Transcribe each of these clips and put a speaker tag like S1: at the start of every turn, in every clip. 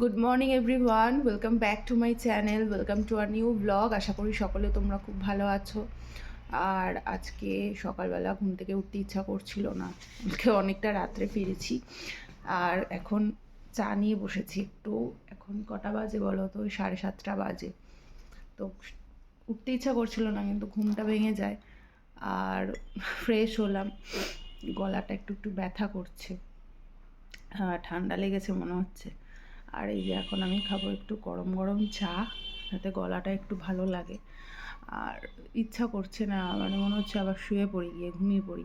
S1: Good morning everyone welcome back to my channel welcome to our new blog আশা করি সকলে তোমরা খুব ভালো আছো। আর আজকে সকালবেলা ঘুম থেকে উঠতে ইচ্ছা করছিল না। আজকে অনেকটা রাত্রে ফিরেছি। আর এখন চা নিয়ে বসেছি একটু। এখন কটা বাজে বলো তো? ওই সাড়ে সাতটা বাজে। তো উঠতে ইচ্ছা করছিল না, কিন্তু ঘুমটা ভেঙে যায়। আর ফ্রেশ হলাম। গলাটা একটু একটু ব্যথা করছে। ঠান্ডা লেগেছে মনে হচ্ছে। আর এই যে এখন আমি খাব একটু গরম গরম চা, যাতে গলাটা একটু ভালো লাগে। আর ইচ্ছা করছে না মানে মনে হচ্ছে আবার শুয়ে পড়ি, গিয়ে ঘুমিয়ে পড়ি।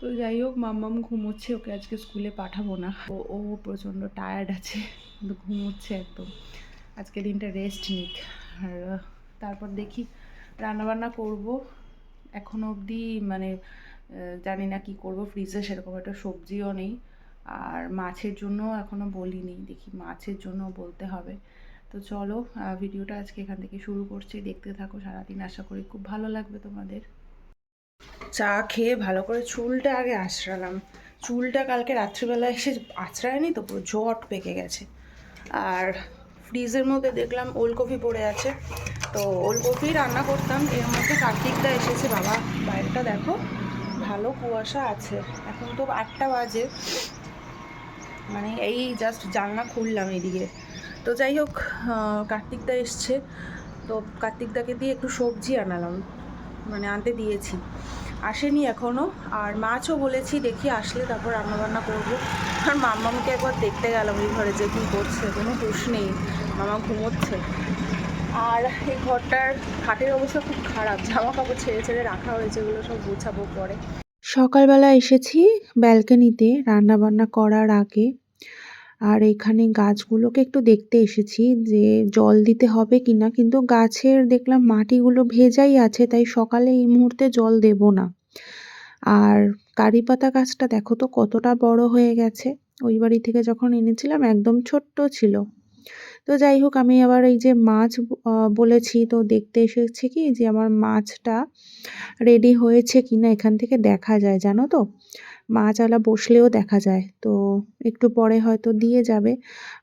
S1: তো যাই হোক, মাম্মাম ঘুমোচ্ছে, ওকে আজকে স্কুলে পাঠাবো না। ও ও প্রচণ্ড টায়ার্ড আছে, কিন্তু ঘুমোচ্ছে একদম। আজকে দিনটা রেস্ট নিক। আর, তারপর দেখি রান্নাবান্না করব। এখনও অবধি মানে জানি না কি করব ফ্রিজে সেরকম একটা সবজিও নেই। আর মাছের জন্য এখনও বলিনি, দেখি মাছের জন্য বলতে হবে। তো চলো ভিডিওটা আজকে এখান থেকে শুরু করছি। দেখতে থাকো সারাদিন, আশা করি খুব ভালো লাগবে তোমাদের। চা খেয়ে ভালো করে চুলটা আগে আঁচড়ালাম। চুলটা কালকে রাত্রিবেলা এসে আঁচড়ায়নি তো, পুরো জট পেকে গেছে। আর ফ্রিজের মধ্যে দেখলাম ওলকপি পড়ে আছে। তো ওলকপি রান্না করতাম, এর মধ্যে কার্তিকটা এসেছে। বাবা, বাইরেটা দেখো, ভালো কুয়াশা আছে। এখন তো আটটা বাজে। মানে এই জাস্ট জানলা খুললাম এদিকে। তো যাই হোক কার্তিকদা এসছে। তো কার্তিকদাকে দিয়ে একটু সবজি আনালাম। মানে আনতে দিয়েছি। আসেনি এখনও আর মাছও বলেছি, দেখি আসলে তারপর রান্নাবান্না করব। আর মামাকে একবার দেখতে গেলাম ওই ঘরে যে কী করছে। কোনো হুশ নেই। মামা ঘুমোচ্ছে। আর এই ঘরটার খাটের অবস্থা খুব খারাপ। জামা কাপড় ছেড়ে ছেড়ে রাখা হয়েছে, এগুলো সব গোছাবো পরে।
S2: সকালবেলা এসেছি ব্যালকনিতে রান্না বান্না করার আগে। আর এখানে গাছগুলোকে একটু দেখতে এসেছি যে জল দিতে হবে কিনা, কিন্তু গাছের দেখলাম মাটিগুলো ভেজাই আছে, তাই সকালে এই মুহূর্তে জল দেব না। আর কারি পাতা গাছটা দেখো তো কতটা বড় হয়ে গেছে। ওই বাড়ি থেকে যখন এনেছিলাম, একদম ছোট্ট ছিল। তো যাই হোক, আমি আবার এই যে মাছ বলেছি তো দেখতে এসেছি কি যে আমার মাছটা রেডি হয়েছে কিনা এখান থেকে দেখা যায়, জানো তো? মাছওয়ালা বসলেও দেখা যায়। তো একটু পরে হয়তো দিয়ে যাবে।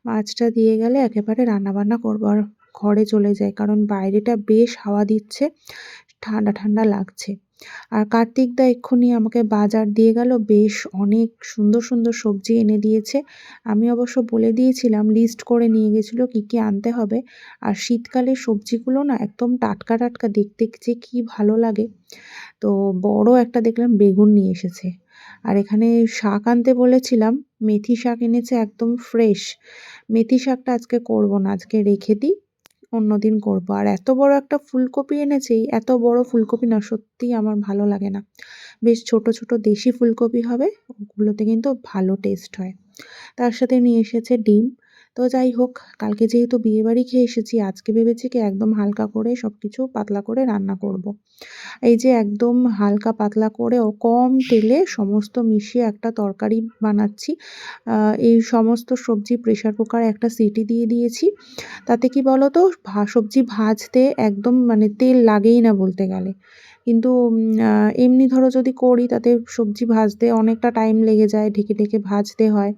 S2: মাছটা দিয়ে গেলে একেবারে রান্নাবান্না করব আর ঘরে চলে যায় কারণ বাইরেটা বেশ হাওয়া দিচ্ছে, ঠান্ডা ঠান্ডা লাগছে। আর কার্তিক দা এক্ষুনি আমাকে বাজার দিয়ে গেল। বেশ অনেক সুন্দর সুন্দর সবজি এনে দিয়েছে। আমি অবশ্য বলে দিয়েছিলাম লিস্ট করে নিয়ে গেছিল কী কী আনতে হবে। আর শীতকালে সবজিগুলো না একদম টাটকা টাটকা দেখতে যে কী ভালো লাগে। তো বড় একটা দেখলাম বেগুন নিয়ে এসেছে। আর এখানে শাক আনতে বলেছিলাম, মেথি শাক এনেছে একদম ফ্রেশ মেথি শাকটা আজকে করব না, আজকে রেখে দিই। অন্যদিন করব। আর এত বড় একটা ফুলকপি এনেছি এত বড় ফুলকপি না সত্যি আমার ভালো লাগে না। বেশ ছোট ছোট দেশি ফুলকপি হবে, ওগুলোতে কিন্তু ভালো টেস্ট হয়। তার সাথে নিয়ে এসেছে ডিম। তো যাই হোক, কালকে যেহেতু বিয়েবাড়ি খেয়ে এসেছি, আজকে ভেবেছি কি একদম হালকা করে সব কিছু পাতলা করে রান্না করব। এই যে একদম হালকা পাতলা করে ও কম তেলে সমস্ত মিশিয়ে একটা তরকারি বানাচ্ছি। এই সমস্ত সবজি প্রেশার কুকারে একটা সিটি দিয়ে দিয়েছি। তাতে কি বলো তো সবজি ভাজতে একদম মানে তেল লাগেই না বলতে গেলে। কিন্তু এমনি ধরো যদি করি, তাতে সবজি ভাজতে অনেকটা টাইম লেগে যায়, ঢেকে ঢেকে ভাজতে হয়।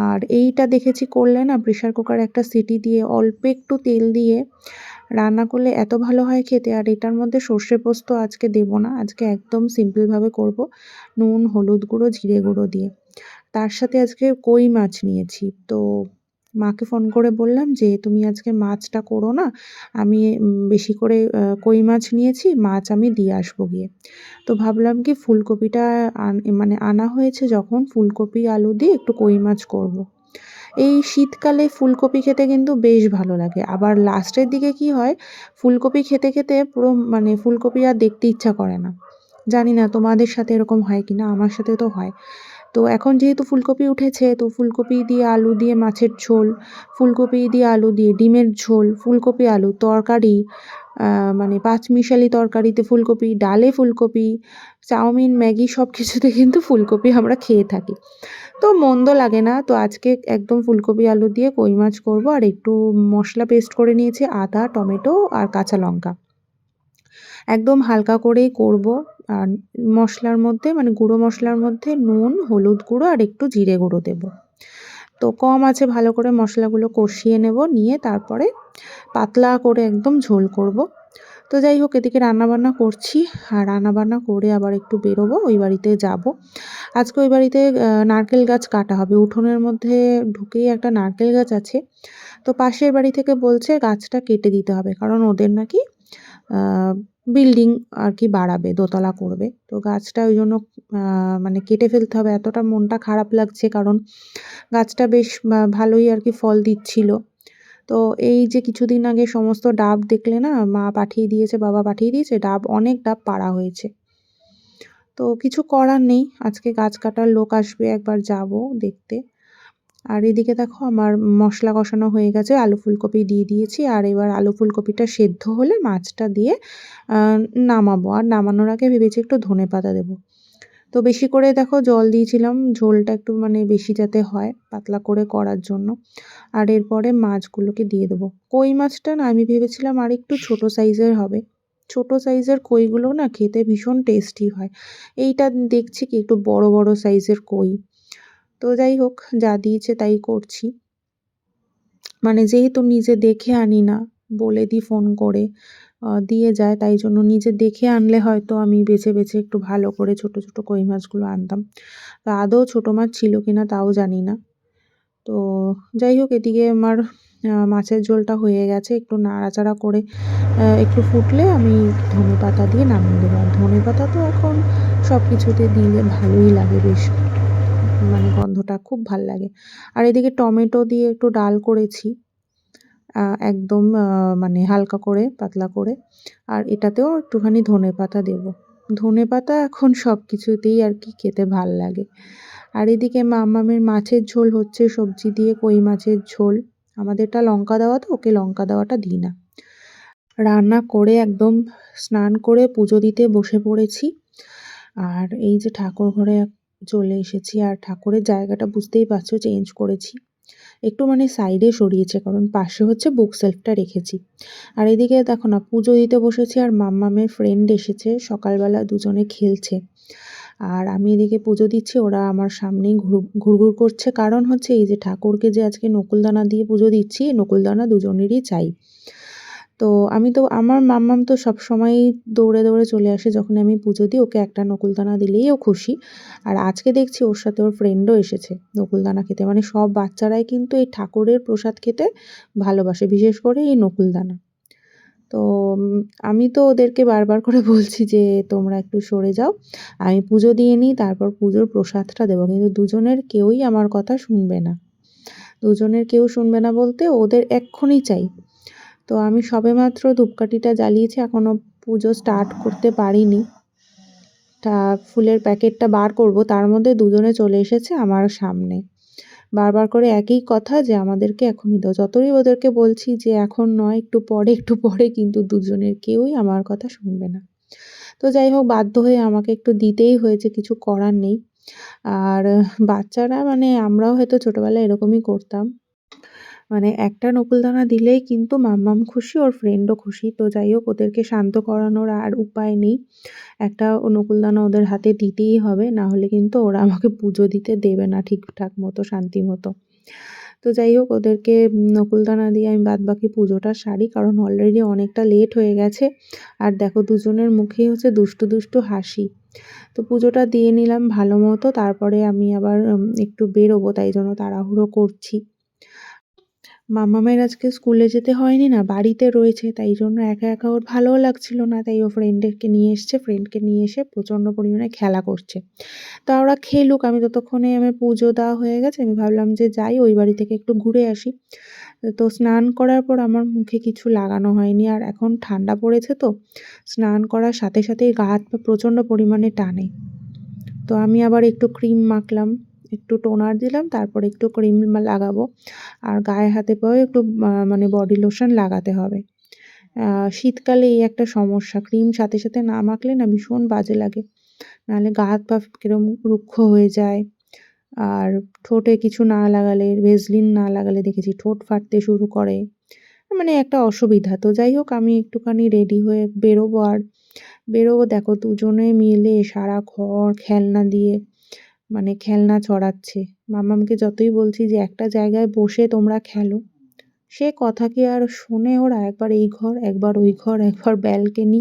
S2: আর এইটা দেখেছি করলে না প্রেশার কুকারে একটা সিটি দিয়ে অল্প একটু তেল দিয়ে রান্না করলে এত ভালো হয় খেতে। আর এটার মধ্যে সর্ষে পোস্ত আজকে দেব না, আজকে একদম সিম্পলভাবে করব। নুন, হলুদ গুঁড়ো, জিরে গুঁড়ো দিয়ে। তার সাথে আজকে কই মাছ নিয়েছি। তো মাকে ফোন করে বললাম যে, তুমি আজকে মাছটা করো না। আমি বেশি করে কই মাছ নিয়েছি, মাছ আমি দিয়ে আসব গিয়ে। তো ভাবলাম কি ফুলকপিটা মানে আনা হয়েছে যখন, ফুলকপি, আলু দিয়ে একটু কই মাছ করব। এই শীতকালে ফুলকপি খেতে কিন্তু বেশ ভালো লাগে। আবার লাস্টের দিকে কি হয়, ফুলকপি খেতে খেতে পুরো মানে ফুলকপি আর দেখতে ইচ্ছা করে না। জানি না তোমাদের সাথে এরকম হয় কি না আমার সাথে তো হয়। তো এখন যেহেতু ফুলকপি উঠেছে, তো ফুলকপি দিয়ে আলু দিয়ে মাছের ঝোল, ফুলকপি দিয়ে আলু দিয়ে ডিমের ঝোল, ফুলকপি আলু তরকারি মানে পাঁচমিশালি তরকারিতে ফুলকপি, ডালে ফুলকপি, চাউমিন, ম্যাগি সব কিছুতে কিন্তু ফুলকপি আমরা খেয়ে থাকি। তো মন্দ লাগে না, তো আজকে একদম ফুলকপি আলু দিয়ে কই মাছ করব, আর একটু মশলা পেস্ট করে নিয়েছি, আদা, টমেটো আর কাঁচা লঙ্কা। একদম হালকা করেই করব। আর মশলার মধ্যে মানে গুঁড়ো মশলার মধ্যে নুন, হলুদ গুঁড়ো আর একটু জিরে গুঁড়ো দেবো। তো কম আছে ভালো করে মশলাগুলো কষিয়ে নেব, নিয়ে তারপরে পাতলা করে একদম ঝোল করব। তো যাই হোক, এদিকে রান্নাবান্না করছি। আর রান্নাবান্না করে আবার একটু বেরোবো, ওই বাড়িতে যাব। আজকে ওই বাড়িতে নারকেল গাছ কাটা হবে। উঠোনের মধ্যে ঢুকেই একটা নারকেল গাছ আছে। তো পাশের বাড়ি থেকে বলছে গাছটা কেটে দিতে হবে। কারণ ওদের নাকি বিল্ডিং আর কি বাড়াবে, দোতলা করবে। তো গাছটা ওই জন্য মানে কেটে ফেলতে হবে। এতটা মনটা খারাপ লাগছে কারণ গাছটা বেশ ভালোই আর কি ফল দিচ্ছিল। তো এই যে কিছুদিন আগে সমস্ত ডাব দেখলে না, মা পাঠিয়ে দিয়েছে, বাবা পাঠিয়ে দিয়েছে, ডাব, অনেক ডাব পাড়া হয়েছে। তো কিছু করার নেই। আজকে গাছ কাটার লোক আসবে, একবার যাব দেখতে। আর এদিকে দেখো আমার মশলা কষানো হয়ে গেছে, আলু ফুলকপি দিয়ে দিয়েছি। আর এবার আলু ফুলকপিটা সেদ্ধ হলে মাছটা দিয়ে নামাবো। আর নামানোর আগে ভেবেছি একটু ধনে পাতা দেবো। তো বেশি করে দেখো জল দিয়েছিলাম, ঝোলটা একটু মানে বেশি যাতে হয় পাতলা করে করার জন্য। আর এরপরে মাছগুলোকে দিয়ে দেবো। কই মাছটা না, আমি ভেবেছিলাম আর একটু ছোটো সাইজের হবে। ছোটো সাইজের কইগুলো না খেতে ভীষণ টেস্টি হয়। এইটা দেখছি কি একটু বড় বড় সাইজের কই। তো যাই হোক, যা দিয়েছে তাই করছি। মানে যেহেতু নিজে দেখে আনি না, বলে দিই ফোন করে দিয়ে যায়, তাই জন্য নিজে দেখে আনলে হয়তো আমি বেছে বেছে একটু ভালো করে ছোট ছোট কই মাছগুলো আনতাম। তো আদৌ ছোটো মাছ ছিল কি না তাও জানি না। তো যাই হোক, এদিকে আমার মাছের ঝোলটা হয়ে গেছে, একটু নাড়াচাড়া করে একটু ফুটলে আমি ধনে পাতা দিয়ে নামিয়ে দেবো। ধনে পাতা তো এখন সব কিছুতে দিলে ভালোই লাগে বেশ। মানে গন্ধটা খুব ভালো লাগে। আর এদিকে টমেটো দিয়ে একটু ডাল করেছি একদম মানে হালকা করে, পাতলা করে। আর এটাতেও একটুখানি ধনে পাতা দেবো। ধনে পাতা এখন সব কিছুতেই আর কি খেতে ভালো লাগে। আর এদিকে মামামের মাছের ঝোল হচ্ছে, সবজি দিয়ে কই মাছের ঝোল। আমাদেরটা লঙ্কা দেওয়া তো, ওকে লঙ্কা দেওয়াটা দিই না। রান্না করে একদম স্নান করে পুজো দিতে বসে পড়েছি। আর এই যে ঠাকুর ঘরে চলে এসেছি আর ঠাকুরের জায়গাটা বুঝতেই পারছ চেঞ্জ করেছি। একটু মানে সাইডে সরিয়েছে, কারণ পাশে হচ্ছে বুক সেলফটা রেখেছি। আর এদিকে দেখো না, পুজো দিতে বসেছি আর মাম্মামের ফ্রেন্ড এসেছে, সকালবেলা দুজনে খেলছে। আর আমি এদিকে পুজো দিচ্ছি, ওরা আমার সামনেই ঘুর ঘুরঘুর করছে। কারণ হচ্ছে এই যে ঠাকুরকে যে আজকে নকুলদানা দিয়ে পুজো দিচ্ছি, নকুলদানা দুজনেরই চাই। তো আমি তো, আমার মাম্মাম তো সবসময়ই দৌড়ে দৌড়ে চলে আসে যখন আমি পুজো দিই, ওকে একটা নকুলদানা দিলেই ও খুশি। আর আজকে দেখছি ওর সাথে ওর ফ্রেন্ডও এসেছে নকুলদানা খেতে। মানে সব বাচ্চারাই কিন্তু এই ঠাকুরের প্রসাদ খেতে ভালোবাসে, বিশেষ করে এই নকুলদানা। তো আমি তো ওদেরকে বারবার করে বলছি যে, তোমরা একটু সরে যাও, আমি পুজো দিয়ে নিই, তারপর পুজোর প্রসাদটা দেবো। কিন্তু দুজনের কেউই আমার কথা শুনবে না। দুজনের কেউ শুনবে না বলতে ওদের এক্ষুনি চাই। তো আমি সবেমাত্র ধূপকাঠিটা জ্বালিয়েছি এখনও পুজো স্টার্ট করতে পারিনি। তা ফুলের প্যাকেটটা বার করব, তার মধ্যে দুজনে চলে এসেছে আমার সামনে। বারবার করে একই কথা যে আমাদেরকে এখনই দাও যতই ওদেরকে বলছি যে এখন নয়, একটু পরে একটু পরে, কিন্তু দুজনের কেউই আমার কথা শুনবে না। তো যাই হোক, বাধ্য হয়ে আমাকে একটু দিতেই হয়েছে, কিছু করার নেই। আর বাচ্চারা মানে আমরাও হয়তো ছোটোবেলায় এরকমই করতাম। মানে একটা নকুলদানা দিলেই কিন্তু মাম্মাম খুশি, ওর ফ্রেন্ডও খুশি। তো যাই হোক ওদেরকে শান্ত করানোর আর উপায় নেই। একটা নকুলদানা ওদের হাতে দিতেই হবে, না হলে কিন্তু ওরা আমাকে পুজো দিতে দেবে না ঠিকঠাক মতো, শান্তি মতো। তো যাই হোক ওদেরকে নকুলদানা দিয়ে আমি বাদ বাকি পুজোটা সারি, কারণ অলরেডি অনেকটা লেট হয়ে গেছে। আর দেখো, দুজনের মুখেই হচ্ছে দুষ্টু দুষ্টু হাসি। তো পুজোটা দিয়ে নিলাম ভালো মতো, তারপরে আমি আবার একটু বেরোবো, তাই জন্য তাড়াহুড়ো করছি। মামামের আজকে স্কুলে যেতে হয়নি না, বাড়িতে রয়েছে, তাই জন্য একা একা ওর ভালোও লাগছিল না, তাই ও ফ্রেন্ডকে নিয়ে এসছে ফ্রেন্ডকে নিয়ে এসে প্রচণ্ড পরিমাণে খেলা করছে। তা ওরা খেলুক, আমি ততক্ষণে আমার পুজো দেওয়া হয়ে গেছে, আমি ভাবলাম যে যাই, ওই বাড়ি থেকে একটু ঘুরে আসি। তো স্নান করার পর আমার মুখে কিছু লাগানো হয়নি, আর এখন ঠান্ডা পড়েছে তো, স্নান করার সাথে সাথেই গা হাত প্রচণ্ড পরিমাণে টানে। তো আমি আবার একটু ক্রিম মাখলাম। একটু টোনার দিলাম, তারপর একটু ক্রিম লাগাবো। আর গায়ে হাতে পায়ে একটু মানে বডি লোশন লাগাতে হবে। শীতকালে এই একটা সমস্যা, ক্রিম সাথে সাথে না মাখলে না ভীষণ বাজে লাগে। নাহলে গা হাত পা কিরম রুক্ষ হয়ে যায়। আর ঠোঁটে কিছু না লাগালে, ভেজলিন না লাগালে দেখেছি ঠোঁট ফাটতে শুরু করে। মানে একটা অসুবিধা। তো যাই হোক, আমি একটুখানি রেডি হয়ে বেরোবো। আর বেরোবো, দেখো, দুজনে মিলে সারা ঘর খেলনা দিয়ে মানে খেলনা ছড়াচ্ছে মাম্মামকে যতই বলছি যে, একটা জায়গায় বসে তোমরা খেলো। সে কথা কি আর শোনে ওরা? একবার এই ঘর, একবার ওই ঘর, একবার ব্যালকনি।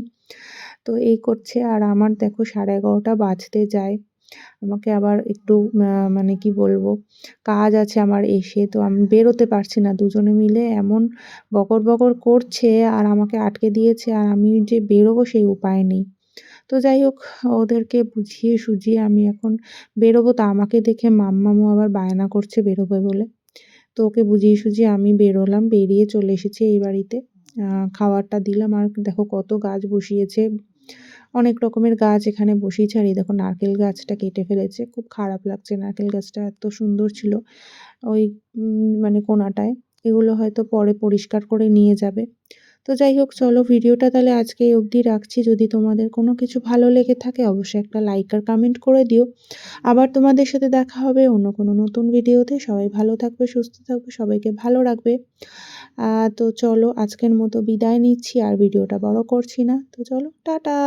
S2: তো এই করছে। আর আমার দেখো সাড়ে এগারোটা বাজতে যায়। আমাকে আবার একটু মানে কি বলব, কাজ আছে আমার এসে। তো আমি বেরোতে পারছি না। দুজনে মিলে এমন বকর বকর করছে আর আমাকে আটকে দিয়েছে। আর আমি যে বেরোবো সেই উপায় নেই। তো যাই হোক, ওদেরকে বুঝিয়ে সুঝিয়ে আমি এখন বেরোবো। তা আমাকে দেখে মাম্মামু আবার বায়না করছে বেরোবে বলে। তো ওকে বুঝিয়ে সুঝিয়ে আমি বেরোলাম, বেরিয়ে চলে এসেছি এই বাড়িতে। খাবারটা দিলাম আর দেখো কত গাছ বসিয়েছে। অনেক রকমের গাছ এখানে বসিয়েছে আর এই দেখো নারকেল গাছটা কেটে ফেলেছে। খুব খারাপ লাগছে নারকেল গাছটা, এত সুন্দর ছিল ওই মানে কোনাটায়। এগুলো হয়তো পরে পরিষ্কার করে নিয়ে যাবে। তো যাই হোক, চলো ভিডিওটা তাহলে আজকে অবধি রাখছি। যদি তোমাদের কোনো কিছু ভালো লেগে থাকে, অবশ্যই একটা লাইক আর কমেন্ট করে দিও। আবার তোমাদের সাথে দেখা হবে অন্য কোনো নতুন ভিডিওতে। সবাই ভালো থাকবে, সুস্থ থাকবে, সবাইকে ভালো রাখবে। তো চলো আজকের মতো বিদায় নিচ্ছি, আর ভিডিওটা বড় করছি না। তো চলো, টাটা!